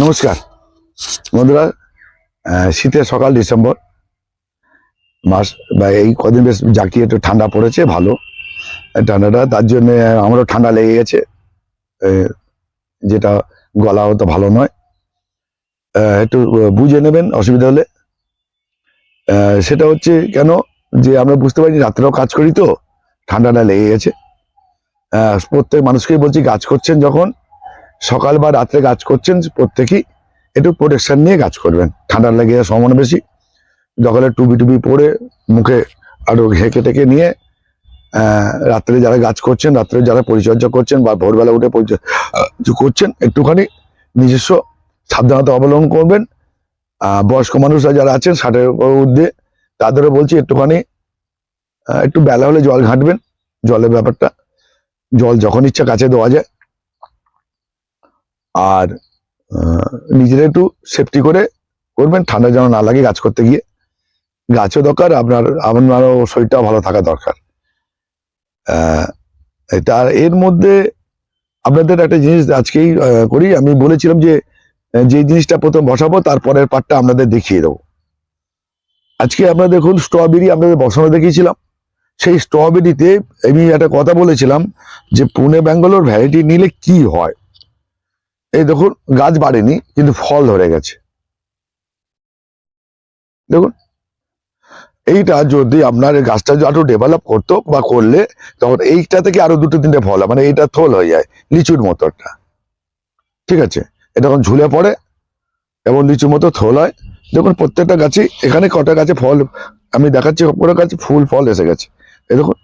নমস্কার। বন্ধুরা শীতের সকাল ডিসেম্বর। মাস, বা এই কদিন বেশ জাকিয়ে একটু ঠান্ডা পড়েছে, ভালো। ঠান্ডাটা, তার জন্য আমারও ঠান্ডা লেগে গেছে। যেটা গলা হতো ভালো নয়। একটু বুঝে নেবেন, অসুবিধা হলে। সেটা হচ্ছে কেন? যে আমরা বুঝতে পারি রাত্রেও কাজ করি তো, ঠান্ডাটা লেগে গেছে। প্রত্যেক মানুষকেই বলছি, কাজ করছেন যখন সকাল বা রাত্রে কাজ করছেন প্রত্যেকেই একটু প্রোটেকশান নিয়ে কাজ করবেন। ঠান্ডা লেগে যাওয়ার সম্ভাবনা বেশি। দখলে টুপি টুপি পরে মুখে আরও হেঁকে টেকে নিয়ে রাত্রে যারা কাজ করছেন, রাত্রে যারা পরিচর্যা করছেন বা ভোরবেলা উঠে পরিচর্যা করছেন, একটুখানি নিজস্ব সাবধানতা অবলম্বন করবেন। বয়স্ক মানুষরা যারা আছেন, ষাটের ঊর্ধ্বে, তাদেরও বলছি একটুখানি একটু বেলা হলে জল ঘাঁটবেন, জলের ব্যাপারটা। জল যখন ইচ্ছা কাছে দেওয়া যায় আর নিজেরা একটু সেফটি করে করবেন, ঠান্ডা যেন না লাগে গাছ করতে গিয়ে। গাছও দরকার, আপনার, আপনারও শরীরটাও ভালো থাকা দরকার। এটা এর মধ্যে আপনাদের একটা জিনিস আজকেই করি। আমি বলেছিলাম যে যে জিনিসটা প্রথম বসাবো, তারপরের পাটটা আপনাদের দেখিয়ে দেবো। আজকে আপনারা দেখুন স্ট্রবেরি আপনাদের বসানো দেখিয়েছিলাম। সেই স্ট্রবেরিতে আমি একটা কথা বলেছিলাম যে, পুনে, ব্যাঙ্গালোর ভ্যারাইটি নিলে কি হয়? এই দেখুন, গাছ বাড়েনি, কিন্তু ফল ধরে গেছে। দেখুন, এইটা যদি আপনার গাছটা আরও ডেভেলপ করতো বা করলে, তখন এইটা থেকে আরও দুটো তিনটে ফল মানে এইটা থোল হয়ে যায়, লিচুর মতো একটা। ঠিক আছে? এটা যখন ঝুলে পড়ে, এবং লিচুর মতো থোল হয়। দেখুন, প্রত্যেকটা গাছে এখানে কটা গাছে ফল, আমি দেখাচ্ছি কোনো গাছে ফুল, ফল এসে গেছে। দেখুন,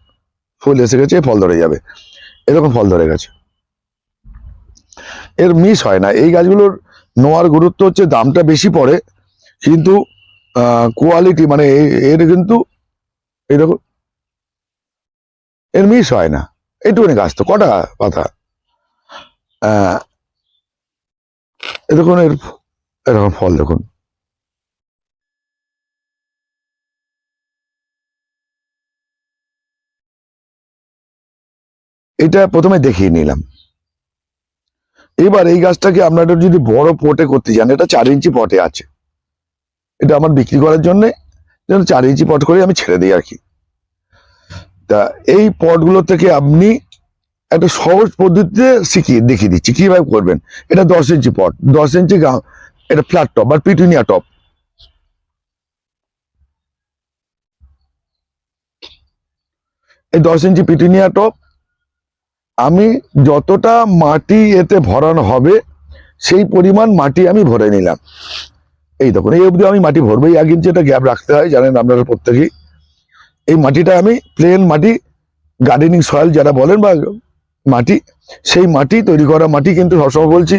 ফুল এসে গেছে ফল ধরে যাবে। এরকম ফল ধরে গেছে। এর মিস হয় না। এই গাছগুলোর নোয়ার গুরুত্ব হচ্ছে দামটা বেশি পড়ে, কিন্তু কোয়ালিটি মানে এর কিন্তু দেখুন এর মিস হয় না। এইটুকুনি গাছ তো, কটা পাতা? এরকম এর এরকম ফল দেখুন। এটা প্রথমে দেখিয়ে নিলাম। এবার এই গাছটাকে আপনারা যদি বড় পটে করতে চান এটা চার ইঞ্চি পটে আছে। এটা আমার বিক্রি করার জন্য, যেন চার ইঞ্চি পট করে আমি ছেড়ে দিই আর কি। তা এই পটগুলো থেকে আপনি একটা সহজ পদ্ধতিতে শিখিয়ে, দেখিয়ে দিচ্ছি, কীভাবে করবেন। এটা দশ ইঞ্চি পট, দশ ইঞ্চি এটা ফ্ল্যাট টপ বা পিটুনিয়া টপ। এই দশ ইঞ্চি পিটুনিয়া টপ আমি যতটা মাটি এতে ভরানো হবে, সেই পরিমাণ মাটি আমি ভরে নিলাম। এই দেখুন, এই অবধি আমি মাটি ভরবো, এই ইঞ্চি একটা গ্যাপ রাখতে হয়, জানেন আপনারা প্রত্যেকেই। এই মাটিটা আমি প্লেন মাটি গার্ডেনিং সয়েল যারা বলেন বা মাটি, সেই মাটি, তৈরি করা মাটি কিন্তু সবসময় বলছি,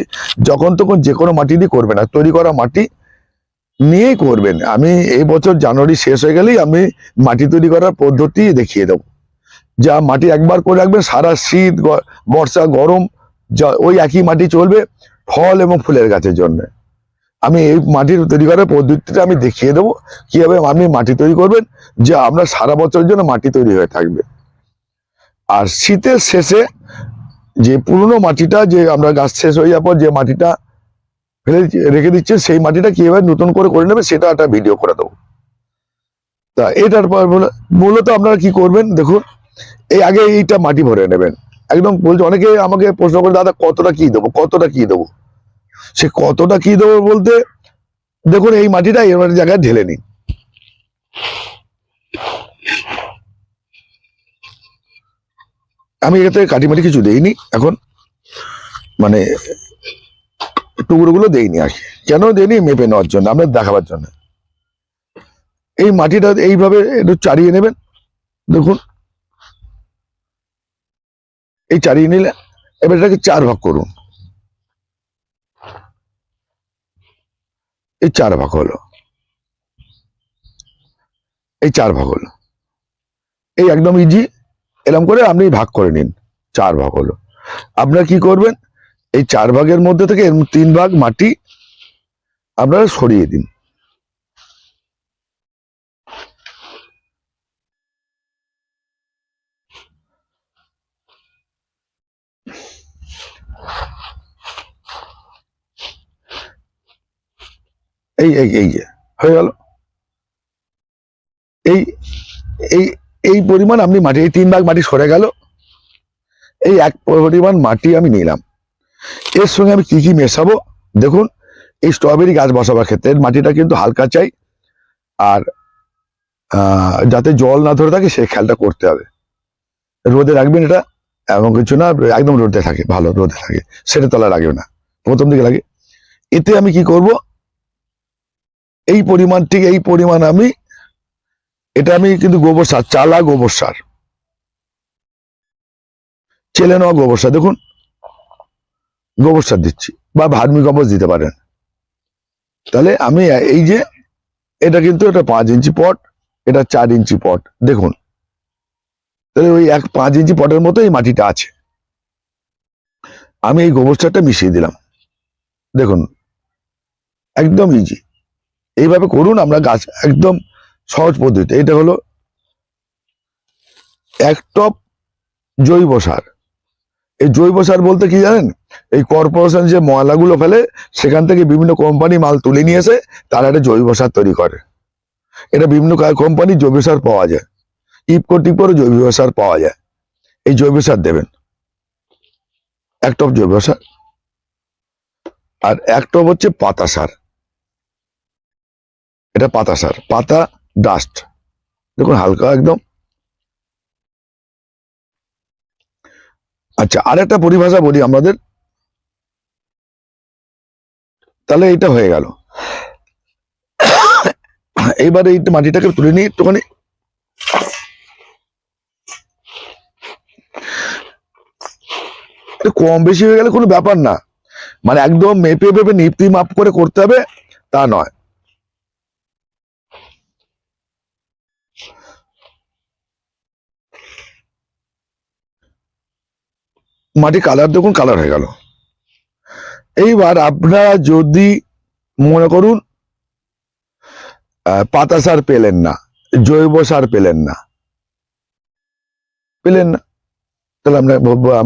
যখন তখন যে কোনো মাটি দিয়ে করবে না। তৈরি করা মাটি নিয়েই করবেন। আমি এই বছর জানুয়ারি শেষ হয়ে গেলেই আমি মাটি তৈরি করার পদ্ধতি দেখিয়ে দেবো। যা মাটি একবার করে রাখবেন, সারা শীত বর্ষা, গরম ওই একই মাটি চলবে ফল এবং ফুলের গাছের জন্য। আমি এই মাটির তৈরি করার পদ্ধতিটা আমি দেখিয়ে দেবো, কীভাবে আপনি মাটি তৈরি করবেন, যে আপনার সারা বছরের জন্য মাটি তৈরি হয়ে থাকবে। আর শীতের শেষে যে পুরনো মাটিটা, যে আমরা গাছ শেষ হয়ে যাওয়ার পর যে মাটিটা ফেলে রেখে দিচ্ছে, সেই মাটিটা কীভাবে নতুন করে করে নেবে সেটা একটা ভিডিও করে দেবো। তা এটার পর মূল- মূলত আপনারা কি করবেন, দেখুন এই আগে এইটা মাটি ভরে নেবেন। একদম বলছে, অনেকে আমাকে প্রশ্ন করে, দাদা, কতটা কি দেবো? কতটা কি দেবো? সে কতটা কি দেবো বলতে, দেখুন, এই মাটিটা এর জায়গায় ঢেলে নিন। আমি এতে কাটি মাটি কিছু দেইনি এখন। মানে টুকরোগুলো দেইনি আর কেন দেইনি? মেপে নেওয়ার জন্য আপনার দেখাবার জন্য। এই মাটিটা এইভাবে একটু চাড়িয়ে নেবেন। দেখুন এই চাড়িয়ে নিলে, এবার এটাকে চার ভাগ করুন। এই চার ভাগ হলো। এই চার ভাগ হলো। এই একদম ইজি এরকম করে আপনি ভাগ করে নিন। চার ভাগ হলো। আপনারা কি করবেন? এই চার ভাগের মধ্যে থেকে তিন ভাগ মাটি আপনারা সরিয়ে দিন। এই এই এই যে, হয়ে গেল? এই এই এই পরিমাণ আপনি মাটি, এই তিন ভাগ মাটি সরে গেল। এই এক পরিমাণ মাটি আমি নিলাম। এর সঙ্গে আমি কি কি মেশাবো? দেখুন, এই স্ট্রবেরি গাছ বসাবার ক্ষেত্রে মাটিটা কিন্তু হালকা চাই। আর যাতে জল না ধরে থাকে সেই খেয়ালটা করতে হবে। রোদে রাখবেন এটা, এমন কিছু না, একদম রোদে থাকে, ভালো রোদে থাকে। সেটা তলা লাগবে না, প্রথম দিকে লাগে। এতে আমি কি করব? এই পরিমাণ ঠিক এই পরিমাণ আমি, এটা আমি কিন্তু গোবর সার, চালা গোবর সার। চেলে নেওয়া গোবর সার, দেখুন। গোবর সার দিচ্ছি, বা ভার্মি কম্পোস্ট দিতে পারেন। তাহলে আমি এই যে, এটা কিন্তু এটা পাঁচ ইঞ্চি পট, এটা চার ইঞ্চি পট, দেখুন। তাহলে ওই এক পাঁচ ইঞ্চি পটের মতো এই মাটিটা আছে। আমি এই গোবর সারটা মিশিয়ে দিলাম। দেখুন, একদম ইজি এইভাবে করুন, আমরা গাছ একদম সহজ পদ্ধতি এটা হলো এক টপ জৈব সার। এই জৈব সার বলতে কি জানেন? এই কর্পোরেশন যে ময়লাগুলো ফেলে, সেখান থেকে বিভিন্ন কোম্পানি মাল তুলে নিয়ে এসে তারা একটা জৈব সার তৈরি করে। এটা বিভিন্ন কোম্পানির জৈব সার পাওয়া যায়। ইপকো টিপকোরও জৈব সার পাওয়া যায়। এই জৈব সার দেবেন। এক টপ জৈব সার। আর এক টপ হচ্ছে পাতা সার। এটা পাতা সার, পাতা ডাস্ট দেখুন হালকা একদম। আচ্ছা আর একটা পরিভাষা বলি আমাদের। তাহলে এটা হয়ে গেল। এইবারে এই মাটিটাকে তুলে নিই একটুখানি। একটু কম বেশি হয়ে গেলে কোনো ব্যাপার না। মানে একদম মেপে মেপে নিপতি মাপ করে করতে হবে, তা নয়। মাটি কালার দেখুন কালার হয়ে গেল। এইবার আপনারা যদি মনে করুন পাতা সার পেলেন না, জৈব সার পেলেন না পেলেন না, তাহলে আপনার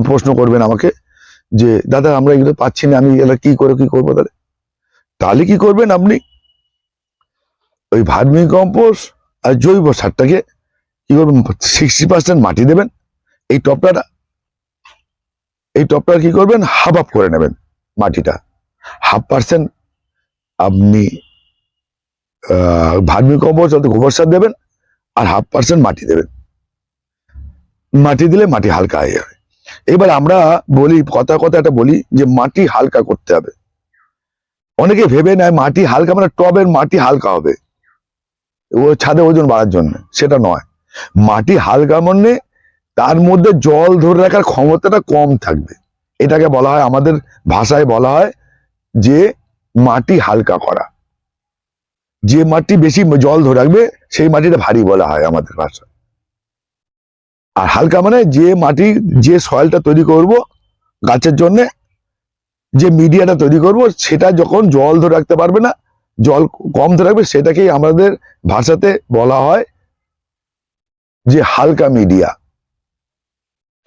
প্রশ্ন করবেন আমাকে যে, দাদা, আমরা এগুলো পাচ্ছি না, আমি এগুলো কি করে, কি করব তাহলে? তাহলে কি করবেন আপনি? ওই ভার্মি কম্পোস্ট আর জৈব সারটাকে কি করবেন? সিক্সটি পার্সেন্ট মাটি দেবেন। এই টপটা এই টপটা কি করবেন? হাফ আপ করে নেবেন মাটিটা। হাফ পার্সেন্ট আপনি ভার্মি কম্পোস্ট অর্থাৎ গোবর সার দেবেন আর হাফ পার্সেন্ট মাটি দেবেন। মাটি দিলে মাটি হালকা হয়ে যাবে। এবার আমরা বলি, কথা কথা একটা বলি যে মাটি হালকা করতে হবে। অনেকে ভেবে নেয় মাটি হালকা মানে টবের মাটি হালকা হবে। ও ছাদে ওজন বাড়ার জন্য। সেটা নয়। মাটি হালকা মানে তার মধ্যে জল ধরে রাখার ক্ষমতাটা কম থাকবে। এটাকে বলা হয়, আমাদের ভাষায় বলা হয় যে মাটি হালকা করা। যে মাটি বেশি জল ধরে রাখবে, সেই মাটিটা ভারী বলা হয় আমাদের ভাষা। আর হালকা মানে যে মাটি, যে সয়েলটা তৈরি করব গাছের জন্য, যে মিডিয়াটা তৈরি করব, সেটা যখন জল ধরে রাখতে পারবে না, জল কম ধরে রাখবে, সেটাকেই আমাদের ভাষাতে বলা হয় যে হালকা মিডিয়া।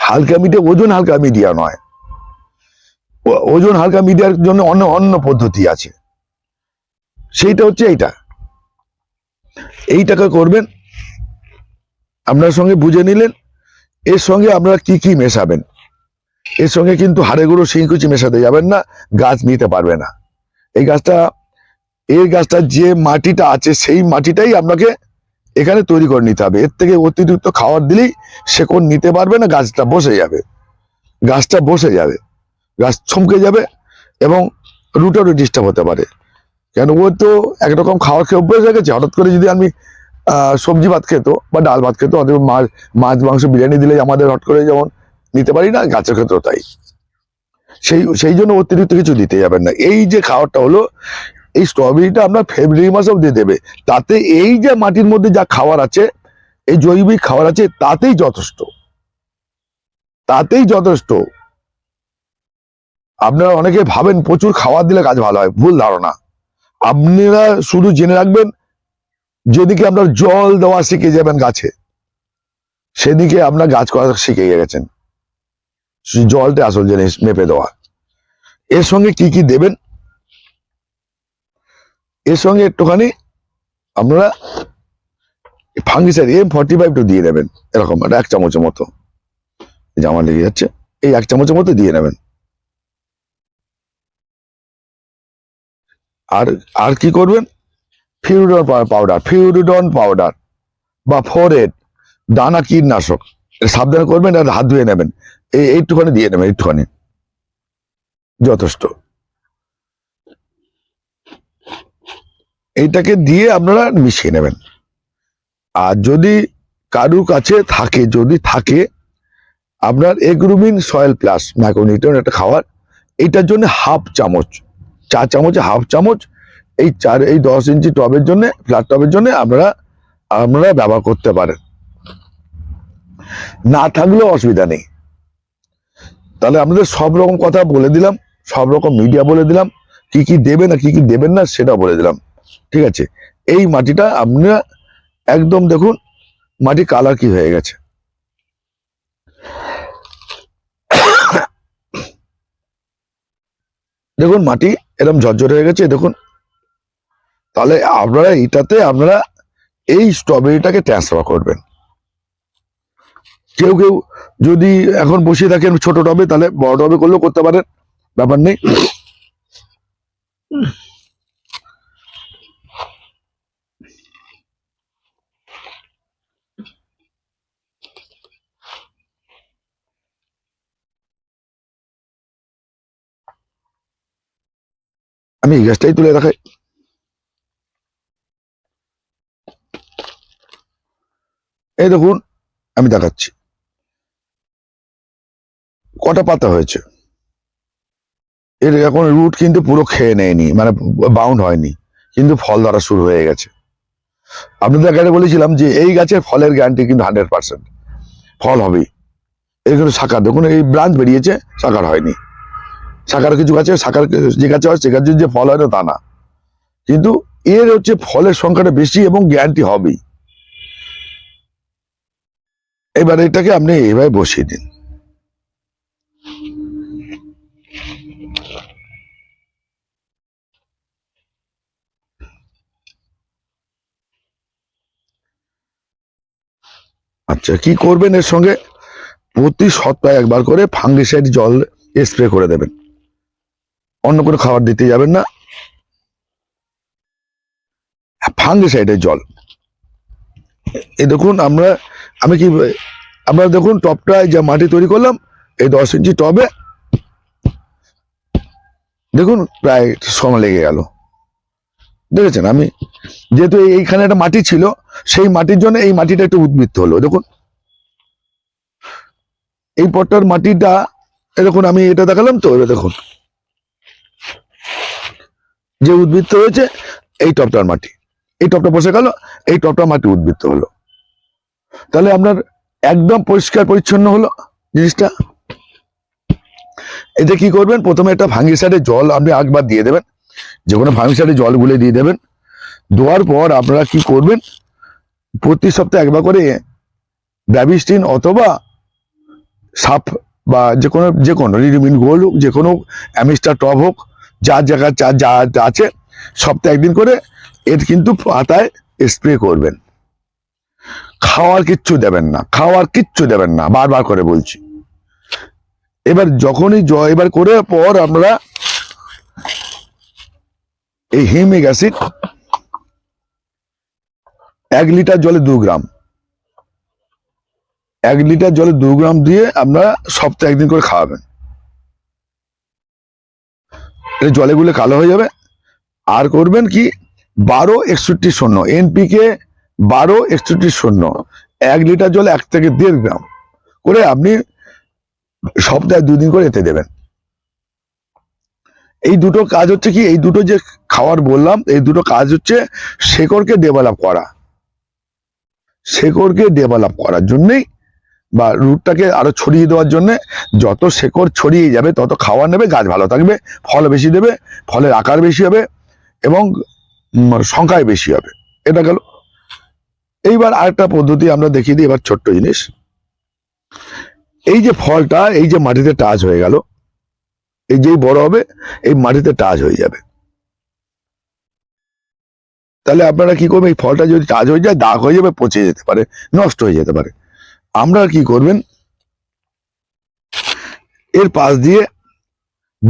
হালকা মিডিয়া ওজন হালকা মিডিয়া নয়। ওজন হালকা মিডিয়ার জন্য অন্য অন্য পদ্ধতি আছে। সেইটা হচ্ছে এইটা। এইটাকে করবেন, আপনার সঙ্গে বুঝে নিলেন, এর সঙ্গে আপনারা কি কি মেশাবেন। এর সঙ্গে কিন্তু হাড়ে গুঁড়ো শিংকুচি মেশাতে যাবেন না, গাছ নিতে পারবে না। এই গাছটা এই গাছটা যে মাটিটা আছে, সেই মাটিটাই আপনাকে এখানে তৈরি করে নিতে হবে। এর থেকে অতিরিক্ত খাবার দিলেই সে কোন নিতে পারবে না, গাছটা বসে যাবে। গাছটা বসে যাবে। গাছ ছমকে যাবে এবং রুটেরও ডিস্টার্ব হতে পারে। কেন? ও তো একরকম খাওয়ার খেয়ে অভ্যেস হয়ে গেছে। হঠাৎ করে যদি আমি সবজি ভাত খেত বা ডাল ভাত খেত অথবা মাছ মাছ, মাংস, বিরিয়ানি দিলে আমাদের হট করে যেমন নিতে পারি না, গাছের ক্ষেত্রেও তাই। সেই সেই জন্য অতিরিক্ত কিছু দিতে যাবেন না। এই যে খাবারটা হলো এই স্ট্রবেরিটা আপনার ফেব্রুয়ারি মাসেও দিয়ে দেবে। তাতে এই যে মাটির মধ্যে যা খাবার আছে, এই জৈবিক খাবার আছে, তাতেই যথেষ্ট। তাতেই যথেষ্ট। আপনারা অনেকে ভাবেন প্রচুর খাবার দিলে গাছ ভালো হয়, ভুল ধারণা। আপনারা শুধু জেনে রাখবেন, যেদিকে আপনার জল দেওয়া শিখে যাবেন গাছে, সেদিকে আপনার গাছ করা শিখে গেছেন। জলটা আসল জিনিস মেপে দেওয়া। এর সঙ্গে কি কি দেবেন? এর সঙ্গে একটুখানি আপনারা ফাঙ্গিসাইড এম ফর্টি ফাইভটা দিয়ে নেবেন, এরকম এক চামচের মতো। জামা লেগে যাচ্ছে, এই এক চামচের মতো দিয়ে নেবেন। আর আর কি করবেন? ফিউরিডন পাউডার ফিউরিডন পাউডার বা ফোরেট, দানা কীটনাশক সাবধানে করবেন আর হাত ধুয়ে নেবেন। এই, এইটুখানি দিয়ে নেবেন, একটুখানি। যথেষ্ট। এইটাকে দিয়ে আপনারা মিশিয়ে নেবেন। আর যদি কারুর কাছে থাকে, যদি থাকে, আপনার এগ্রুমিন সয়েল প্লাস ম্যাকোনিটন একটা খাওয়ার এইটার জন্য হাফ চামচ চা চামচে, হাফ চামচ, এই চার, এই দশ ইঞ্চি টবের জন্য, ফ্ল্যাট টবের জন্য আপনারা আপনারা ব্যবহার করতে পারেন। না থাকলেও অসুবিধা নেই। তাহলে আপনাদের সব রকম কথা বলে দিলাম, সব রকম মিডিয়া বলে দিলাম, কি কি দেবেন আর কি কি দেবেন না সেটা বলে দিলাম। ঠিক আছে? এই মাটিটা আপনারা একদম দেখুন, মাটি কালার কি হয়ে গেছে। দেখুন, মাটি এরকম ঝরঝর হয়ে গেছে, দেখুন। তাহলে আপনারা এটাতে আপনারা এই স্ট্রবেরিটাকে ট্রান্সফার করবেন। কেউ কেউ যদি এখন বসিয়ে থাকেন ছোট টবে, তাহলে বড় টবে করলেও করতে পারেন, ব্যাপার নেই। আমি এই গ্যাসটাই তুলে রাখাই এই দেখুন, আমি দেখাচ্ছি। কটা পাতা হয়েছে? এর এখন রুট কিন্তু পুরো খেয়ে নেয়নি মানে বাউন্ড হয়নি, কিন্তু ফল ধরা শুরু হয়ে গেছে। আপনাদের আগে বলেছিলাম যে এই গাছের ফলের গ্যারান্টি কিন্তু হান্ড্রেড পার্সেন্ট ফল হবেই। এর এগুলো শাখার দেখুন এই ব্রাঞ্চ বেরিয়েছে শাখার হয়নি। শাখার কিছু গাছে শাখার যে গাছে হয়, সে গাছে যে ফল হয় না, তা না। কিন্তু এর হচ্ছে ফলের সংখ্যাটা বেশি এবং গ্যারান্টি হবেই। এবার এটাকে আপনি এভাবে বসিয়ে দিন। আচ্ছা কি করবেন এর সঙ্গে? প্রতি সপ্তাহে একবার করে ফাঙ্গিসাইড জল স্প্রে করে দেবেন। অন্য কোনো খাবার দিতে যাবেন না। ফাঙ্গিসাইডের জল। এই দেখুন আমরা, আমি কি, আমরা দেখুন টপটায় যা মাটি তৈরি করলাম, এই দশ ইঞ্চি টবে, দেখুন প্রায় সময় লেগে গেল। দেখেছেন আমি? যেহেতু এইখানে একটা মাটি ছিল, সেই মাটির জন্য এই মাটিটা একটু উদ্বৃত্ত হলো, দেখুন। এই পটটার মাটিটা এরকম আমি এটা দেখালাম তো, এবার দেখুন। যে উদ্বৃত্ত হয়েছে, এই টপটার মাটি। এই টপটা বসে গেল, এই টপটার মাটি উদ্বৃত্ত হলো। তাহলে আপনার একদম পরিষ্কার পরিচ্ছন্ন হলো জিনিসটা। এতে কি করবেন? প্রথমে একটা ভাঙ্গিসাইডে জল আপনি একবার দিয়ে দেবেন। যে কোনো ভাঙ্গিসাইডে জল গুলে দিয়ে দেবেন। দেওয়ার পর আপনারা কি করবেন? প্রতি সপ্তাহে একবার করে ব্যাবিস্টিন অথবা সাপ বা যে কোনো যে কোনো রিডিমিন গোল্ড হোক, যে কোনো অ্যামিস্টার টপ হোক যার জায়গা যা যা যা আছে, সপ্তাহে একদিন করে এর কিন্তু পাতায় স্প্রে করবেন। খাওয়ার কিচ্ছু দেবেন না, খাওয়ার কিচ্ছু দেবেন না, বারবার করে বলছি। এবার যখনই জ, এবার করে পর আমরা এই হিমিক অ্যাসিড এক লিটার জলে দু গ্রাম, এক লিটার জলে দু গ্রাম দিয়ে আপনারা সপ্তাহে একদিন করে খাওয়াবেন। এটা জলে গুলে কালো হয়ে যাবে। আর করবেন কি? বারো একষট্টি শূন্য। এনপিকে বারো একষট্টি শূন্য। এক লিটার জল এক থেকে দেড় গ্রাম। করে আপনি সপ্তাহে দুদিন করে এতে দেবেন। এই দুটো কাজ হচ্ছে কি? এই দুটো যে খাবার বললাম, এই দুটো কাজ হচ্ছে শেকড়কে ডেভেলপ করা। শেকড়কে ডেভেলপ করার জন্যই বা রুটটাকে আরও ছড়িয়ে দেওয়ার জন্য যত শেকড় ছড়িয়ে যাবে, তত খাবার নেবে, গাছ ভালো থাকবে, ফল বেশি দেবে, ফলের আকার বেশি হবে এবং সংখ্যায় বেশি হবে। এটা গেল। এইবার আরেকটা পদ্ধতি আমরা দেখিয়ে দিই, এবার ছোট্ট জিনিস। এই যে ফলটা, এই যে মাটিতে টাচ হয়ে গেল, এই যেই বড় হবে, এই মাটিতে টাচ হয়ে যাবে। তাহলে আপনারা কি করবেন, এই ফলটা যদি টাচ হয়ে যায়, দাগ হয়ে যাবে, পচে যেতে পারে, নষ্ট হয়ে যেতে পারে। আমরা কি করবেন? এর পাশ দিয়ে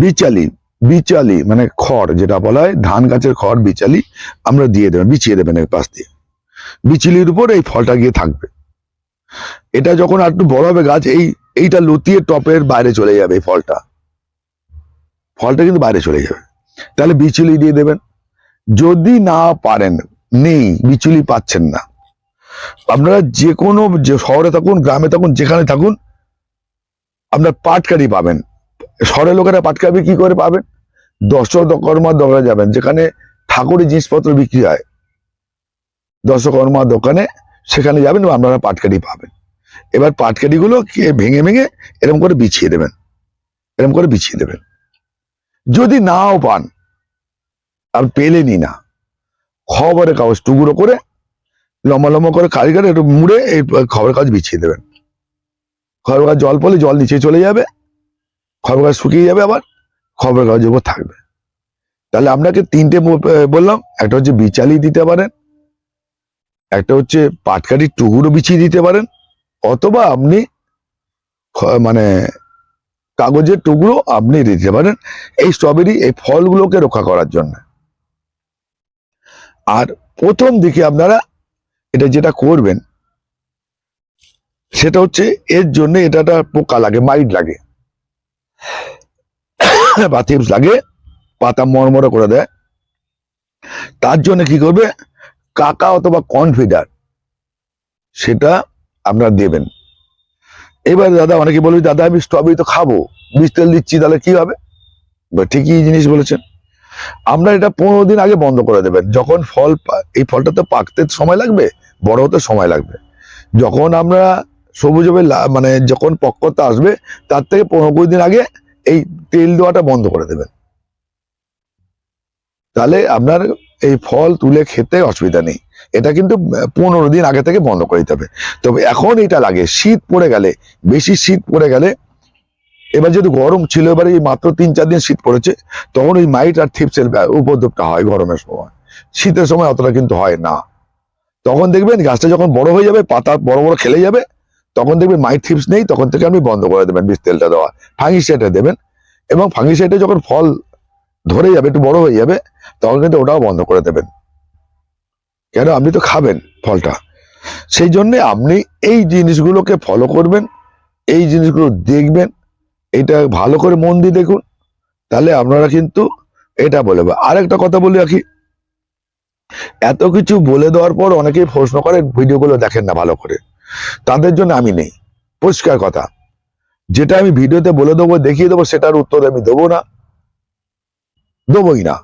বিচালি বিচালি মানে খড় যেটা বলা হয়, ধান গাছের খড় বিচালি আমরা দিয়ে দেবেন, বিছিয়ে দেবেন এর পাশ দিয়ে। বিচলির উপর এই ফলটা গিয়ে থাকবে। এটা যখন আর একটু বড় হবে গাছ, এই, এইটা লতিয়ে টপের বাইরে চলে যাবে এই ফলটা। ফলটা কিন্তু বাইরে চলে যাবে। তাহলে বিচুলি দিয়ে দেবেন। যদি না পারেন, নেই, বিচুলি পাচ্ছেন না। আপনারা যে কোনো যে শহরে থাকুন, গ্রামে থাকুন, যেখানে থাকুন, আপনার পাটকারি পাবেন। শহরের লোকেরা পাটকারি কি করে পাবেন। দশকর্মার দোকানে যাবেন, যেখানে ঠাকুরের জিনিসপত্র বিক্রি হয়। দশকর্মার দোকানে সেখানে যাবেন আপনারা পাটকারি পাবেন। এবার পাটকারিগুলো কে- ভেঙে ভেঙে এরকম করে বিছিয়ে দেবেন। এরকম করে বিছিয়ে দেবেন। যদি নাও পান, আর পেলেনই না, খবরের কাগজ টুকরো করে লম্বা লম্বা করে কারিগর একটু মুড়ে এই খবরের কাগজ বিছিয়ে দেবেন। খবরের কাগজ জল পড়লে জল নিচে চলে যাবে, খবরের কাগজ শুকিয়ে যাবে আবার, খবরের কাগজের উপর থাকবে। তাহলে আপনাকে তিনটে বললাম, একটা হচ্ছে বিচালি দিতে পারেন, একটা হচ্ছে পাটকারির টুকরো বিছিয়ে দিতে পারেন, অথবা আপনি মানে কাগজের টুকরো আপনি দিতে পারেন এই স্ট্রবেরি, এই ফলগুলোকে রক্ষা করার জন্য। আর প্রথম দিকে আপনারা এটা যেটা করবেন, সেটা হচ্ছে এর জন্য এটা একটা পোকা লাগে, মাইট লাগে। বা থিপস লাগে, পাতা মরমরে করে দেয়। তার জন্য কি করবে, কাকা অথবা কনফিডার, সেটা আপনারা দেবেন। এবার দাদা, অনেকে বলবে দাদা, আমি স্ট্রবেরি তো খাব বীজ তেল দিচ্ছি, তাহলে কি হবে? ঠিকই জিনিস বলেছেন। আমরা এটা পনেরো দিন আগে বন্ধ করে দেবেন। যখন ফল এই ফলটা তো পাকতে সময় লাগবে, বড় হতে সময় লাগবে। যখন আমরা সবুজ হবে মানে যখন পক্কতা আসবে, তার থেকে পনেরো কুড়ি দিন আগে এই তেল দেওয়াটা বন্ধ করে দেবেন। তাহলে আপনার এই ফল তুলে খেতে অসুবিধা নেই। এটা কিন্তু পনেরো দিন আগে থেকে বন্ধ করে দিতে হবে। তবে এখন এটা লাগে, শীত পড়ে গেলে, বেশি শীত পড়ে গেলে এবার যেহেতু গরম ছিল, এবারে এই মাত্র তিন চার দিন শীত পড়েছে, তখন ওই মাইট আর থিপসের উপদ্রবটা হয় গরমের সময়। শীতের সময় অতটা কিন্তু হয় না। তখন দেখবেন গাছটা যখন বড় হয়ে যাবে, পাতা বড় বড় খেলে যাবে, তখন দেখবেন মাইট থিপস নেই, তখন থেকে আপনি বন্ধ করে দেবেন বীজ তেলটা দেওয়া। ফাঙ্গিসাইডে দেবেন এবং ফাঙ্গিসাইডে যখন ফল ধরে যাবে, একটু বড় হয়ে যাবে, তখন কিন্তু ওটাও বন্ধ করে দেবেন। কেন? আপনি তো খাবেন ফলটা। সেই জন্যে আপনি এই জিনিসগুলোকে ফলো করবেন, এই জিনিসগুলো দেখবেন এটা ভালো করে মন দিয়ে দেখুন, তাহলে আপনারা কিন্তু এটা বলে আর একটা কথা বলি রাখি। এত কিছু বলে দেওয়ার পর অনেকেই প্রশ্ন করে, ভিডিওগুলো দেখেন না ভালো করে। তাদের জন্য আমি নেই। পরিষ্কার কথা। যেটা আমি ভিডিওতে বলে দেবো, দেখিয়ে দেবো, সেটার উত্তর আমি দেবো না। দেবই না।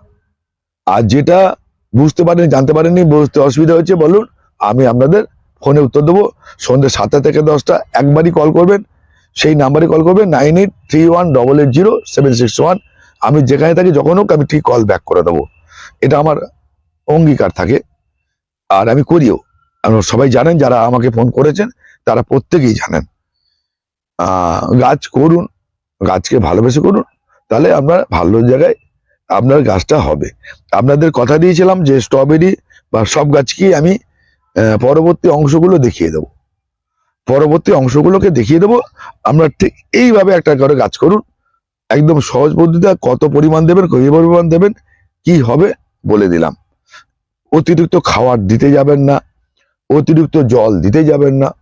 আর যেটা বুঝতে পারেনি জানতে পারেননি, বুঝতে অসুবিধা হয়েছে, বলুন, আমি আপনাদের ফোনে উত্তর দেবো। সন্ধ্যে সাতটা থেকে দশটা, একবারই কল করবেন। সেই নাম্বারে কল করবে nine eight three one double eight zero seven six one. আমি যেখানে থাকি, যখন হোক আমি ঠিক কল ব্যাক করে দেবো। এটা আমার অঙ্গীকার থাকে। আর আমি করিও। সবাই জানেন, যারা আমাকে ফোন করেছেন, তারা প্রত্যেকেই জানেন। গাছ করুন, গাছকে ভালোবেসে করুন, তাহলে আপনার ভালো জায়গায় আপনার গাছটা হবে। আপনাদের কথা দিয়েছিলাম যে স্ট্রবেরি বা সব গাছকেই আমি পরবর্তী অংশগুলো দেখিয়ে দেবো। পরবর্তী অংশগুলোকে দেখিয়ে দেবো। আমরা ঠিক এইভাবে একটা করে গাছ করুন। একদম সহজ পদ্ধতিতে কত পরিমাণ দেবেন কী পরিমাণ দেবেন, কি হবে বলে দিলাম। অতিরিক্ত খাবার দিতে যাবেন না, অতিরিক্ত জল দিতে যাবেন না,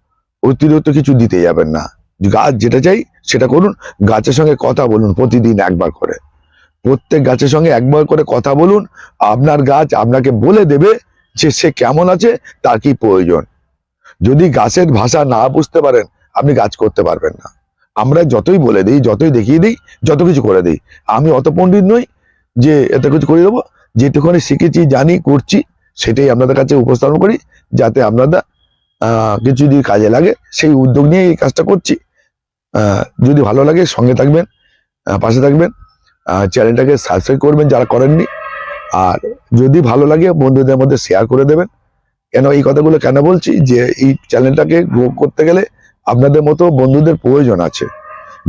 অতিরিক্ত কিছু দিতে যাবেন না। গাছ যেটা চাই সেটা করুন। গাছের সঙ্গে কথা বলুন প্রতিদিন একবার করে। প্রত্যেক গাছের সঙ্গে একবার করে কথা বলুন। আপনার গাছ আপনাকে বলে দেবে যে সে কেমন আছে, তার কি প্রয়োজন। যদি গাছের ভাষা না বুঝতে পারেন, আপনি গাছ করতে পারবেন না। আমরা যতই বলে দিই, যতই দেখিয়ে দিই, যত কিছু করে দিই। আমি অত পণ্ডিত নই যে এত কিছু করে দেবো। যেটুখানি শিখেছি, জানি, করছি, সেটাই আপনাদের কাছে উপস্থাপন করি, যাতে আপনারা কিছু যদি কাজে লাগে, সেই উদ্যোগ নিয়ে এই কাজটা করছি। যদি ভালো লাগে, সঙ্গে থাকবেন পাশে থাকবেন চ্যানেলটাকে সাবস্ক্রাইব করবেন যারা করেননি। আর যদি ভালো লাগে, বন্ধুদের মধ্যে শেয়ার করে দেবেন। কেন এই কথাগুলো কেন বলছি? যে এই চ্যানেলটাকে গ্রো করতে গেলে আপনাদের মতো বন্ধুদের প্রয়োজন আছে।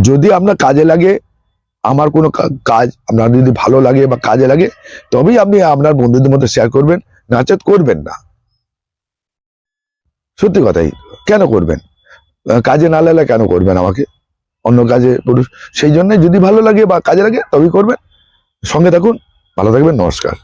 যদি আপনার কাজে লাগে, আমার কোনো কাজ আপনার যদি ভালো লাগে বা কাজে লাগে, তবেই আপনি আপনার বন্ধুদের মধ্যে শেয়ার করবেন, নাচত করবেন না। সত্যি কথাই কেন করবেন? কাজে না লাগলে কেন করবেন আমাকে? অন্য কাজে পুরুষ, সেই জন্য যদি ভালো লাগে বা কাজে লাগে, তবেই করবেন। সঙ্গে থাকুন, ভালো থাকবেন, নমস্কার।